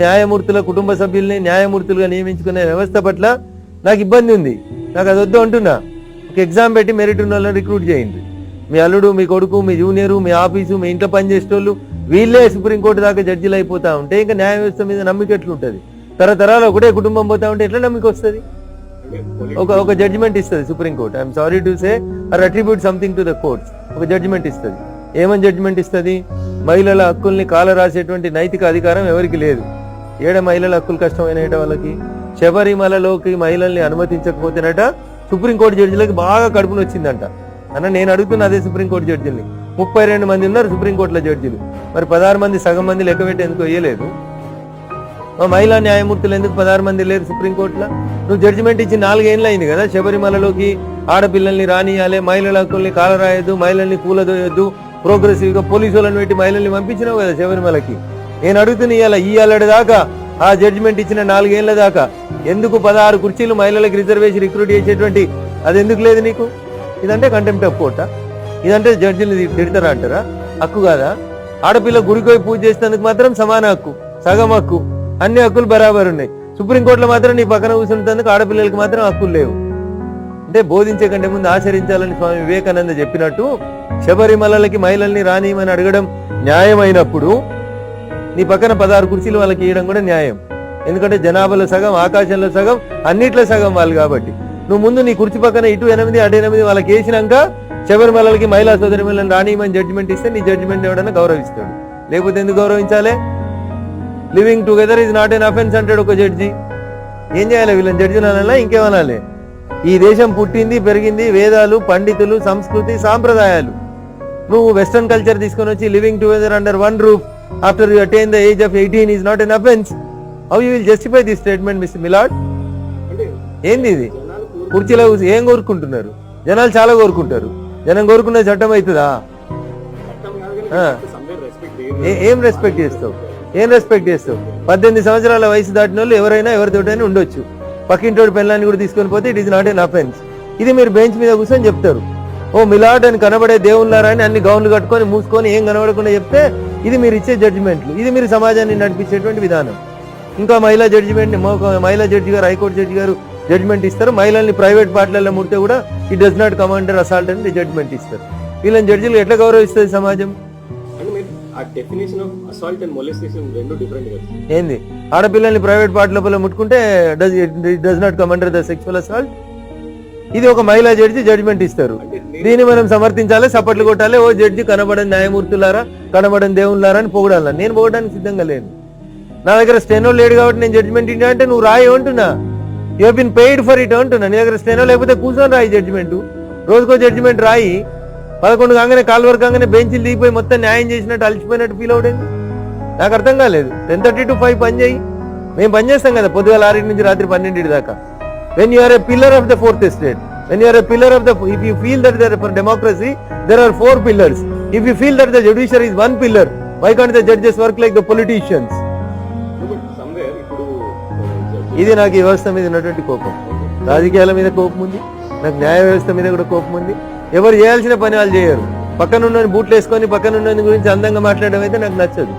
న్యాయమూర్తుల కుటుంబ సభ్యుల్ని న్యాయమూర్తులుగా నియమించుకునే వ్యవస్థ పట్ల నాకు ఇబ్బంది ఉంది. నాకు అది వద్దు అంటున్నా. ఒక ఎగ్జామ్ పెట్టి మెరిట్ ఉన్న వాళ్ళని రిక్రూట్ చేయండి. మీ అల్లుడు మీ కొడుకు మీ జూనియరు మీ ఆఫీసు మీ ఇంట్లో పనిచేసేటోళ్ళు వీళ్ళే సుప్రీంకోర్టు దాకా జడ్జిలు అయిపోతా ఉంటే ఇంకా న్యాయ వ్యవస్థ మీద నమ్మిక ఎట్లుంటది? తరతరాలు ఒకటే కుటుంబం పోతా ఉంటే ఎట్లా నమ్మిక వస్తుంది? ఒక ఒక జడ్జిమెంట్ ఇస్తుంది supreme court. I'm sorry to say or attribute something to the courts ఒక జడ్జిమెంట్ ఇస్తుంది. ఏమని జడ్జిమెంట్ ఇస్తుంది? మహిళల హక్కుల్ని కాల రాసేటువంటి నైతిక అధికారం ఎవరికి లేదు. ఏడ మహిళల హక్కులు కష్టమైన వాళ్ళకి? శబరిమలలోకి మహిళల్ని అనుమతించకపోతేనట సుప్రీంకోర్టు జడ్జిలకి బాగా కడుపును వచ్చిందంట. అన్న నేను అడుగుతున్న అదే సుప్రీంకోర్టు జడ్జిల్ని. ముప్పై రెండు మంది ఉన్నారు సుప్రీంకోర్టులో జడ్జిలు. మరి పదహారు మంది సగం మంది లెక్క పెట్టి ఎందుకు వేయలేదు? మా మహిళా న్యాయమూర్తులు ఎందుకు పదహారు మంది లేరు సుప్రీంకోర్టులో? నువ్వు జడ్జిమెంట్ ఇచ్చి నాలుగేళ్ళు అయింది కదా శబరిమలలోకి ఆడపిల్లల్ని రానియాలి మహిళల హక్కుల్ని కాలరాయొద్దు మహిళల్ని కూలదోయొద్దు ప్రోగ్రెసివ్గా పోలీసులను పెట్టి మహిళల్ని పంపించినావు కదా శబరిమలకి. నేను అడుగుతున్న ఇవాళ ఈ దాకా ఆ జడ్జిమెంట్ ఇచ్చిన నాలుగేళ్ళ దాకా ఎందుకు పదహారు కుర్చీలు మహిళలకు రిజర్వేషన్ రిక్రూట్ చేసేటువంటి అది ఎందుకు లేదు నీకు? ఇదంటే కంటెంప్ట్ ఆఫ్ కోర్టా ఇదంటే జడ్జిని తిడతారా అంటారా? హక్కు కాదా? ఆడపిల్ల గుడికి పూజ చేసినందుకు మాత్రం సమాన హక్కు సగం హక్కు అన్ని హక్కులు బరాబర్ ఉన్నాయి. సుప్రీంకోర్టులో మాత్రం నీ పక్కన కూర్చున్నందుకు ఆడపిల్లలకి మాత్రం హక్కులు లేవు. అంటే బోధించే కంటే ముందు ఆచరించాలని స్వామి వివేకానంద చెప్పినట్టు శబరిమలలకి మహిళల్ని రానియమని అడగడం న్యాయమైనప్పుడు నీ పక్కన పదహారు కుర్చీలు వాళ్ళకి ఇవ్వడం కూడా న్యాయం. ఎందుకంటే జనాభాలో సగం ఆకాశంలో సగం అన్నిట్లో సగం వాళ్ళు కాబట్టి. నువ్వు ముందు నీ కుర్చీ పక్కన ఇటు ఎనిమిది అటు ఎనిమిది వాళ్ళకి వేసినాక శబరిమలకి మహిళా సోదరి మహిళని రానియమని జడ్జిమెంట్ ఇస్తే నీ జడ్జిమెంట్ ఎవడన్నా గౌరవిస్తాడు. లేకపోతే ఎందుకు గౌరవించాలి? Living together is not an offence అంటాడు ఒక జడ్జి ఏం చేయాలి వీళ్ళని? జడ్జి అనాలా ఇంకేమనాలి? ఈ దేశం పుట్టింది పెరిగింది వేదాలు పండితులు సంస్కృతి సాంప్రదాయాలు. నువ్వు వెస్టర్న్ కల్చర్ తీసుకొని వచ్చి living together under one roof after you attain the age of eighteen is not an offence how you will justify this statement mister milord ఏంది ఇది? కుర్చీలో కూర్చో ఏం కోరుకుంటున్నారు? జనాలు చాలా కోరుకుంటారు. జనం కోరుకునే చట్టం అవుతుందా? ఏం రెస్పెక్ట్ చేస్తావు? ఏం రెస్పెక్ట్ చేస్తావు? పద్దెనిమిది సంవత్సరాల వయసు దాటిన వాళ్ళు ఎవరైనా ఎవరితోటైనా ఉండొచ్చు. పక్కింటోడి పెళ్ళాన్ని కూడా తీసుకొని పోతే it is not an offence ఇది మీరు బెంచ్ మీద కూర్చొని చెప్తారు. ఓ మిలాడ్ అని కనబడే దేవుళ్ళారా అని అన్ని గౌన్లు కట్టుకొని మూసుకొని ఏం కనబడకుండా చెప్తే ఇది మీరు ఇచ్చే జడ్జిమెంట్లు ఇది మీరు సమాజాన్ని నడిపించేటువంటి విధానం. ఇంకా మహిళా జడ్జిమెంట్ మహిళా జడ్జి గారు హైకోర్టు జడ్జి గారు జడ్జిమెంట్ ఇస్తారు. మహిళల్ని ప్రైవేట్ పార్టీలలో ముడితే కూడా it does not come under assault అని జడ్జిమెంట్ ఇస్తారు. వీళ్ళని జడ్జిలు ఎట్లా గౌరవిస్తుంది సమాజం? ఏంది? ఆడపిల్లల్ని ప్రైవేట్ పార్ట్ లోపల ముట్టుకుంటే does does not come under the sexual assault ఇది ఒక మహిళా జడ్జి జడ్జిమెంట్ ఇస్తారు. దీన్ని మనం సమర్థించాలి సపట్లు కొట్టాలి. ఓ జడ్జి కనబడని న్యాయమూర్తులారా కనబడని దేవుళ్ళారా అని పొగడాల? నేను పొగడానికి సిద్ధంగా లేను. నా దగ్గర స్టెనో లేడు కాబట్టి నేను జడ్జిమెంట్ ఇంటి అంటే నువ్వు రాయి అంటున్నా. You been paid for it అంటున్నా. నీ దగ్గర స్టెనో లేకపోతే కూర్చొని రాయి జడ్జిమెంట్ రోజుకో జడ్జిమెంట్ రాయి. పదకొండు కాగానే కాలు కాగానే బెంచ్లు దిగిపోయి మొత్తం న్యాయం చేసినట్టు అలసిపోయినట్టు ఫీల్ అవుతుంది నాకు అర్థం కాలేదు. టెన్ థర్టీ టు ఫైవ్ పని చేయి. మేము పని చేస్తాం కదా పొద్దుగాల ఆరింటి నుంచి రాత్రి పన్నెండింటి దాకా. When you're a pillar of the fourth state when you a pillar of the if you feel that there for democracy there are four pillars if you feel that the judiciary is one pillar why can't the judges work like the politicians ఇది నాకు ఈ వ్యవస్థ మీద ఉన్నటువంటి కోపం. రాజకీయాల మీద కోపం ఉంది. నాకు న్యాయ వ్యవస్థ మీద కూడా కోపం ఉంది. ఎవరు చేయాల్సిన పని వాళ్ళు చేయరు. పక్కన ఉన్న బూట్లు వేసుకొని పక్కన ఉన్న గురించి అందంగా మాట్లాడడం అయితే నాకు నచ్చదు.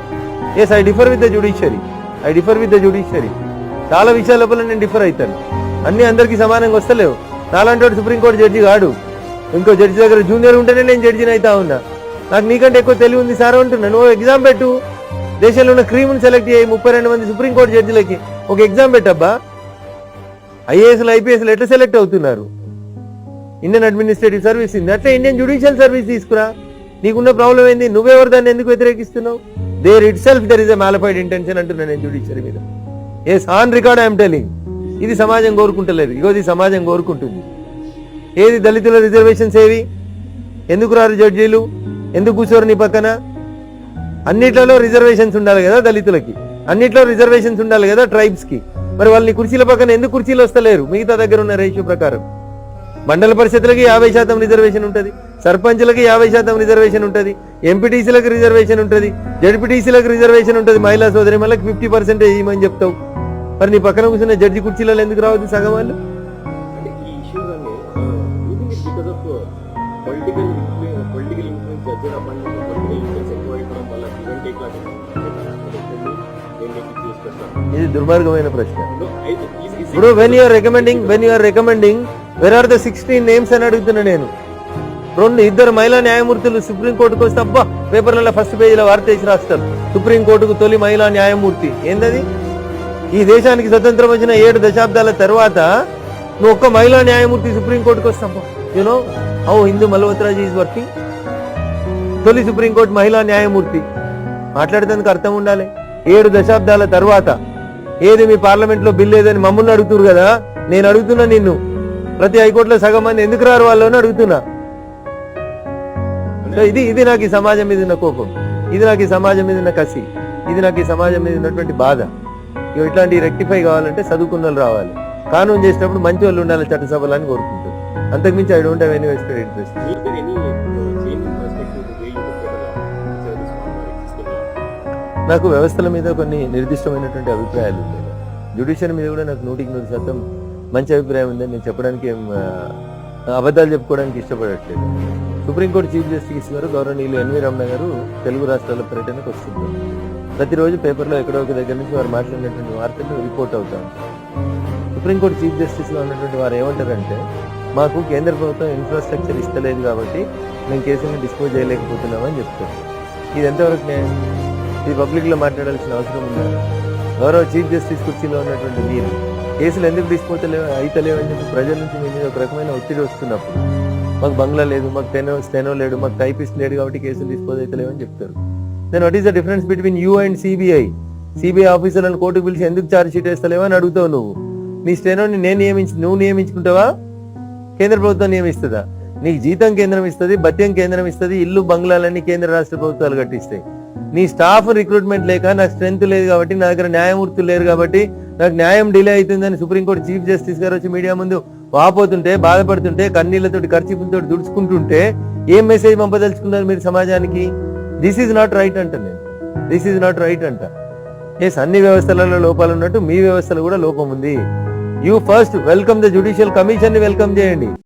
Yes I differ with the judiciary I differ with the judiciary చాలా విషయాల లోపల నేను డిఫర్ అవుతాను. అన్ని అందరికీ సమానంగా వస్తలేవు. నాలాంటి వాడు సుప్రీంకోర్టు జడ్జి కాడు. ఇంకో జడ్జి దగ్గర జూనియర్ ఉంటేనే నేను జడ్జిని అవుతా ఉన్నా. నాకు నీకంటే ఎక్కువ తెలివి ఉంది సార్ అంటున్నా. నువ్వు ఎగ్జామ్ పెట్టు. దేశంలో ఉన్న క్రీముని సెలెక్ట్ చేయి ముప్పై రెండు మంది సుప్రీంకోర్టు జడ్జిలకి. ఒక ఎగ్జామ్ పెట్టబ్బా. ఐఏఎస్లు ఐపీఎస్లు ఎట్లా సెలెక్ట్ అవుతున్నారు? ఇండియన్ అడ్మినిస్ట్రేటివ్ సర్వీస్ ఉంది. అట్లా ఇండియన్ జ్యుడిషియల్ సర్వీస్ తీసుకురా. నీకున్న ప్రాబ్లం ఏంది? నువ్వెవరు దాన్ని ఎందుకు వ్యతిరేకిస్తున్నావు? There itself there is a mala fide intention అంటున్నాను నేను జ్యుడిషియరీ మీద. Yes on record I'm telling ఇది సమాజం కోరుకుంటలేదు. ఇగో ఇది సమాజం కోరుకుంటుంది. ఏది దళితుల రిజర్వేషన్స్ ఏవి? ఎందుకు రారు జడ్జీలు? ఎందుకు కూర్చోరు నీ పక్కన? అన్నిట్లలో రిజర్వేషన్స్ ఉండాలి కదా దళితులకి. అన్నిట్లో రిజర్వేషన్స్ ఉండాలి కదా ట్రైబ్స్కి. మరి వాళ్ళని కుర్చీల పక్కన ఎందుకు కుర్చీలు వస్తలేరు? మిగతా దగ్గర ఉన్న రేషియో ప్రకారం. మండల పరిషత్లకి యాభై శాతం రిజర్వేషన్ ఉంటుంది. సర్పంచ్లకి యాభై శాతం రిజర్వేషన్ ఉంటుంది. ఎంపీటీసీలకు రిజర్వేషన్ ఉంటుంది. జడ్పీటీసీలకు రిజర్వేషన్ ఉంటుంది. మహిళా సోదరి మళ్ళీ ఫిఫ్టీ పర్సెంటేజ్ ఇవ్వమని చెప్తావు. మరి నీ పక్కన కూర్చున్న జడ్జి కుర్చీలలో ఎందుకు రావద్దు సగం వాళ్ళు? పెడతారు ఇది దుర్మార్గమైన ప్రశ్న. ఇప్పుడు when you're recommending when you're recommending where are the sixteen names అని అడుగుతున్నా నేను. రెండు ఇద్దరు మహిళా న్యాయమూర్తులు సుప్రీంకోర్టుకు వస్తే అబ్బా పేపర్లలో ఫస్ట్ పేజీలో వార్త వేసి రాస్తారు. సుప్రీంకోర్టుకు తొలి మహిళా న్యాయమూర్తి. ఏందది? ఈ దేశానికి స్వతంత్రం వచ్చిన ఏడు దశాబ్దాల తర్వాత నువ్వు ఒక్క మహిళా న్యాయమూర్తి సుప్రీంకోర్టుకు వస్తావు you know how Indu మల్హోత్రాజీ is working తొలి సుప్రీంకోర్టు మహిళా న్యాయమూర్తి. మాట్లాడేందుకు అర్థం ఉండాలి. ఏడు దశాబ్దాల తర్వాత ఏది మీ పార్లమెంట్లో బిల్ లేదని మమ్మల్ని అడుగుతురు కదా? నేను అడుగుతున్నా నిన్ను. ప్రతి హైకోర్టులో సగం మంది ఎందుకు రారు వాళ్ళు అడుగుతున్నా. ఇది ఇది నాకు ఈ సమాజం మీద ఉన్న కోపం. ఇది నాకు ఈ సమాజం మీద ఉన్న కసి. ఇది నాకు ఈ సమాజం మీద ఉన్నటువంటి బాధ. ఇట్లాంటి రెక్టిఫై కావాలంటే చదువుకున్న వాళ్ళు రావాలి. కానూన్ చేసినప్పుడు మంచి వాళ్ళు ఉండాలి చట్టసభలు అని కోరుకుంటారు అంతకుమించి I don't have any vested interest? నాకు వ్యవస్థల మీద కొన్ని నిర్దిష్టమైనటువంటి అభిప్రాయాలు ఉండేవి జ్యుడిషియల్ మీద కూడా నాకు నూటికి నూరు శాతం మంచి అభిప్రాయం ఉందని నేను చెప్పడానికి అబద్ధాలు చెప్పుకోవడానికి ఇష్టపడట్లేదు. సుప్రీంకోర్టు చీఫ్ జస్టిస్ గారు గౌరవనీయులు ఎన్వి రమణ గారు తెలుగు రాష్ట్రాల పర్యటనకు వస్తున్నారు ప్రతిరోజు పేపర్లో ఎక్కడో ఒక దగ్గర నుంచి వారు మాట్లాడినటువంటి వార్తలు రిపోర్ట్ అవుతా సుప్రీంకోర్టు చీఫ్ జస్టిస్గా ఉన్నటువంటి వారు ఏమంటారంటే మాకు కేంద్ర ప్రభుత్వం ఇన్ఫ్రాస్ట్రక్చర్ ఇస్తలేదు కాబట్టి మేము కేసులను డిస్పోజ్ చేయలేకపోతున్నామని చెప్తారు. ఇది ఎంతవరకు న్యాయం? ఇది పబ్లిక్లో మాట్లాడాల్సిన అవసరం ఉందా? గౌరవ చీఫ్ జస్టిస్ కుర్చీలో ఉన్నటువంటి మీరు కేసులు ఎందుకు డిస్పోజ్ అయితలేవని చెప్పి ప్రజల నుంచి మీ మీద ఒక రకమైన ఒత్తిడి వస్తున్నప్పుడు మాకు బంగ్లా లేదు మాకు టెనో స్టెనో లేడు మాకు టైపిస్ట్ లేడు కాబట్టి కేసులు డిస్పోజ్ అవుతలేవు చెప్తారు. Then what is the difference between you and CBI CBI ఆఫీసర్లను కోర్టుకు పిలిచి ఎందుకు ఛార్జ్ షీట్ వేస్తలేవని అని అడుగుతావు నువ్వు. నీ స్టెనోని నేను నియమించి నువ్వు నియమించుకుంటావా? కేంద్ర ప్రభుత్వం నియమిస్తుందా? నీకు జీతం కేంద్రం ఇస్తుంది భత్యం కేంద్రం ఇస్తుంది ఇల్లు బంగ్లాలన్నీ కేంద్ర రాష్ట్ర ప్రభుత్వాలు కట్టిస్తాయి. నీ స్టాఫ్ రిక్రూట్మెంట్ లేక నాకు స్ట్రెంత్ లేదు కాబట్టి నా దగ్గర న్యాయమూర్తులు లేరు కాబట్టి నాకు న్యాయం డిలే అవుతుందని సుప్రీంకోర్టు చీఫ్ జస్టిస్ గారు వచ్చి మీడియా ముందు వాపోతుంటే బాధపడుతుంటే కన్నీళ్ళతోటి ఖర్చీపులతో దుడుచుకుంటుంటే ఏం మెసేజ్ పంపదలుచుకున్నారు మీరు సమాజానికి? దిస్ ఈజ్ నాట్ రైట్ అంట నేను. దిస్ ఈజ్ నాట్ రైట్ అంట. ఎస్ అన్ని వ్యవస్థలలో లోపాలు ఉన్నట్టు మీ వ్యవస్థలో కూడా లోపం ఉంది. You first welcome the judicial కమిషన్ని welcome చేయండి.